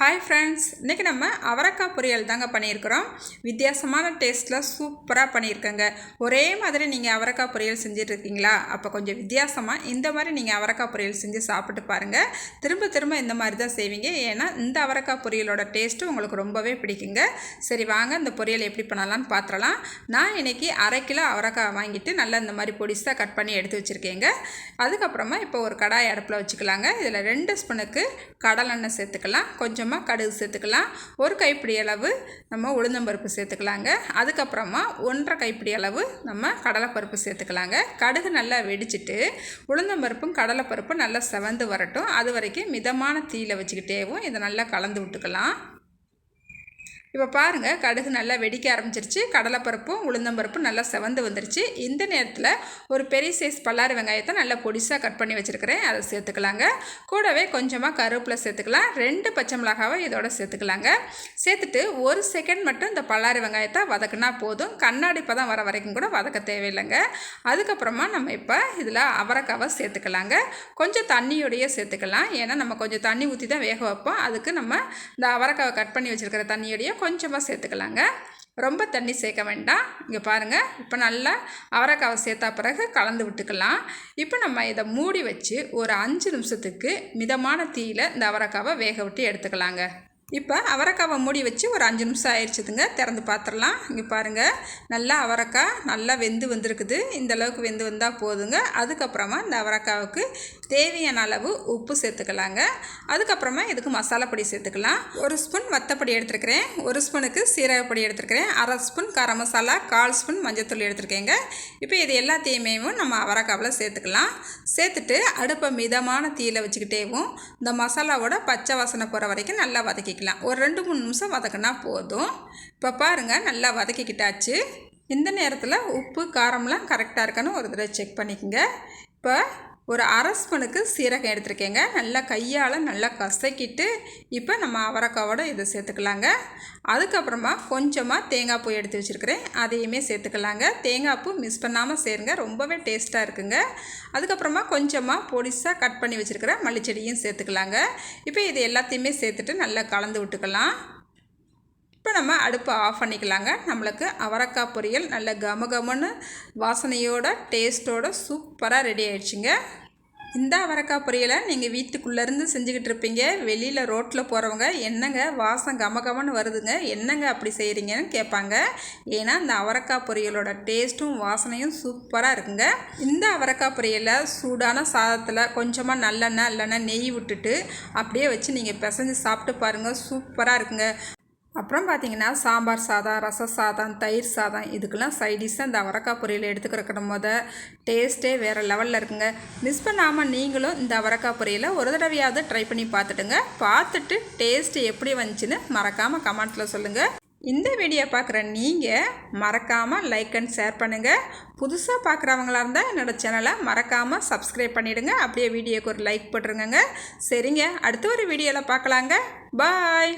Hi friends இன்றைக்கி நம்ம அவரக்காய் பொரியல் தாங்க பண்ணியிருக்கிறோம். வித்தியாசமான டேஸ்ட்டில் சூப்பராக பண்ணியிருக்கேங்க. ஒரே மாதிரி நீங்கள் அவரக்காய் பொரியல் செஞ்சிட்ருக்கீங்களா? அப்போ கொஞ்சம் வித்தியாசமாக இந்த மாதிரி நீங்கள் அவரக்காய் பொரியல் செஞ்சு சாப்பிட்டு பாருங்கள் திரும்ப திரும்ப இந்த மாதிரி தான் செய்வீங்க. ஏன்னா இந்த அவரக்காய் பொரியலோட டேஸ்ட்டு உங்களுக்கு ரொம்பவே பிடிக்குங்க. சரி வாங்க இந்த பொரியல் எப்படி பண்ணலான்னு பார்த்துடலாம் நான் இன்றைக்கி அரை கிலோ அவரக்காய் வாங்கிட்டு நல்லா இந்த மாதிரி பொடிசாக கட் பண்ணி எடுத்து வச்சுருக்கேங்க. அதுக்கப்புறமா இப்போ ஒரு கடாய் அடுப்பில் வச்சுக்கலாங்க. இதில் ரெண்டு ஸ்பூனுக்கு கடலெண்ணெய் சேர்த்துக்கலாம். கொஞ்சம் கொஞ்சமாக கடுகு சேர்த்துக்கலாம். ஒரு கைப்பிடி அளவு நம்ம உளுந்தம்பருப்பு சேர்த்துக்கலாங்க. அதுக்கப்புறமா ஒன்றரை கைப்பிடி அளவு நம்ம கடலைப்பருப்பு சேர்த்துக்கலாங்க. கடுகு நல்லா வெடிச்சிட்டு உளுந்தம்பருப்பும் கடலைப்பருப்பும் நல்லா செவந்து வரட்டும். அது வரைக்கும் மிதமான தீயில் வச்சுக்கிட்டேவும் இதை நல்லா கலந்து விட்டுக்கலாம். இப்போ பாருங்கள் கடுகு நல்லா வெடிக்க ஆரம்பிச்சிருச்சு. கடலைப்பருப்பும் உளுந்தம்பருப்பும் நல்லா செவந்து வந்துருச்சு. இந்த நேரத்தில் ஒரு பெரிய சைஸ் பல்லாரி வெங்காயத்தை நல்லா பொடிசாக கட் பண்ணி வச்சுருக்கிறேன். அதை சேர்த்துக்கலாங்க. கூடவே கொஞ்சமாக கருவேப்பிலை சேர்த்துக்கலாம். ரெண்டு பச்சை மிளகாவை இதோட சேர்த்துக்கலாங்க. சேர்த்துட்டு ஒரு செகண்ட் மட்டும் இந்த பல்லாரி வெங்காயத்தை வதக்குனா போதும். கண்ணாடி பதம் வர வரைக்கும் கூட வதக்க தேவையில்லைங்க. அதுக்கப்புறமா நம்ம இப்போ இதில் அவரைக்காவை சேர்த்துக்கலாங்க. கொஞ்சம் தண்ணியோடையே சேர்த்துக்கலாம். ஏன்னா நம்ம கொஞ்சம் தண்ணி ஊற்றி தான் வேக வைப்போம். அதுக்கு நம்ம இந்த அவரைக்காவை கட் பண்ணி வச்சுருக்கிற தண்ணியோடையே கொஞ்சமாக சேர்த்துக்கலாங்க. ரொம்ப தண்ணி சேர்க்க வேண்டாம். இங்கே பாருங்கள் இப்போ நல்லா அவரைக்காவை சேர்த்தா பிறகு கலந்து விட்டுக்கலாம். இப்போ நம்ம இதை மூடி வச்சு ஒரு அஞ்சு நிமிஷத்துக்கு மிதமான தீயில் இந்த அவரைக்காவை வேக விட்டு எடுத்துக்கலாங்க. இப்போ அவரைக்காவை மூடி வச்சு ஒரு அஞ்சு நிமிஷம் ஆயிடுச்சுதுங்க. திறந்து பார்த்துடலாம். இங்கே பாருங்கள் நல்லா அவரைக்காய் நல்லா வெந்து வந்திருக்குது. இந்த அளவுக்கு வெந்து வந்தால் போதுங்க. அதுக்கப்புறமா இந்த அவரைக்காவுக்கு தேவையான அளவு உப்பு சேர்த்துக்கலாங்க. அதுக்கப்புறமா இதுக்கு மசாலா பொடி சேர்த்துக்கலாம். ஒரு ஸ்பூன் வத்தப்பொடி எடுத்துருக்கிறேன். ஒரு ஸ்பூனுக்கு சீரகப்பொடி எடுத்துருக்கிறேன். அரை ஸ்பூன் கரம் மசாலா கால் ஸ்பூன் மஞ்சத்தூள் எடுத்துருக்கேங்க. இப்போ இது எல்லாத்தையுமே நம்ம அவரைக்காவில் சேர்த்துக்கலாம். சேர்த்துட்டு அடுப்பை மிதமான தீயில் வச்சுக்கிட்டேவும் இந்த மசாலாவோட பச்சை வாசனை போகிற வரைக்கும் நல்லா வதக்கி வதக்கிக்கலாம். ஒரு ரெண்டு மூணு நிமிஷம் வதக்கினா போதும். இப்போ பாருங்கள் நல்லா வதக்கிக்கிட்டாச்சு. இந்த நேரத்தில் உப்பு காரம்லாம் கரெக்டாக இருக்கான்னு ஒரு தடவை செக் பண்ணிக்கோங்க. இப்போ ஒரு அரை ஸ்பூனுக்கு சீரகம் எடுத்துருக்கேங்க. நல்லா கையால் நல்லா கசக்கிட்டு இப்போ நம்ம அவரைக்காவோட இதை சேர்த்துக்கலாங்க. அதுக்கப்புறமா கொஞ்சமாக தேங்காய் பூ எடுத்து வச்சுருக்கிறேன். அதையுமே சேர்த்துக்கலாங்க. தேங்காய் பூ மிஸ் பண்ணாமல் சேருங்க. ரொம்பவே டேஸ்ட்டாக இருக்குங்க. அதுக்கப்புறமா கொஞ்சமாக பொடிசாக கட் பண்ணி வச்சுருக்கிற மல்லிச்செடியும் சேர்த்துக்கலாங்க. இப்போ இது எல்லாத்தையுமே சேர்த்துட்டு நல்லா கலந்து விட்டுக்கலாம். நம்ம அடுப்பை ஆஃப் பண்ணிக்கலாங்க. நம்மளுக்கு அவரக்காய் பொரியல் நல்ல கம கமன்னு வாசனையோட டேஸ்ட்டோட சூப்பராக ரெடி ஆயிடுச்சுங்க. இந்த அவரக்காய் பொரியலை நீங்கள் வீட்டுக்குள்ளேருந்து செஞ்சுக்கிட்டு இருப்பீங்க. வெளியில் ரோட்டில் போகிறவங்க என்னங்க வாசம் கம கமன்னு வருதுங்க? என்னங்க அப்படி செய்கிறீங்கன்னு கேட்பாங்க. ஏன்னா இந்த அவரக்காய் பொரியலோட டேஸ்ட்டும் வாசனையும் சூப்பராக இருக்குங்க. இந்த அவரக்காய் பொரியலை சூடான சாதத்தில் கொஞ்சமாக நல்லெண்ணெய் இல்லைன்னா நெய் விட்டுட்டு அப்படியே வச்சு நீங்கள் பிசைஞ்சு சாப்பிட்டு பாருங்கள் சூப்பராக இருக்குங்க. அப்புறம் பார்த்தீங்கன்னா சாம்பார் சாதம் ரச சாதம் தயிர் சாதம் இதுக்கெல்லாம் சைடிஷாக இந்த அவரக்காய் பொரியல் எடுத்துக்கிறக்கிற போத டேஸ்ட்டே வேறு லெவலில் இருக்குங்க. மிஸ் பண்ணாமல் நீங்களும் இந்த அவரக்காய் பொரியலை ஒரு தடவையாவது ட்ரை பண்ணி பார்த்துட்டுங்க. பார்த்துட்டு டேஸ்ட்டு எப்படி வந்துச்சுன்னு மறக்காமல் கமெண்ட்டில் சொல்லுங்கள் இந்த வீடியோ பார்க்குற நீங்கள் மறக்காமல் லைக் அண்ட் ஷேர் பண்ணுங்கள் புதுசாக பார்க்குறவங்களா இருந்தால் என்னோடய சேனலை மறக்காமல் சப்ஸ்கிரைப் பண்ணிவிடுங்க அப்படியே வீடியோக்கு ஒரு லைக் போட்டுருங்க சரிங்க அடுத்த ஒரு வீடியோவில் பார்க்கலாங்க. பாய்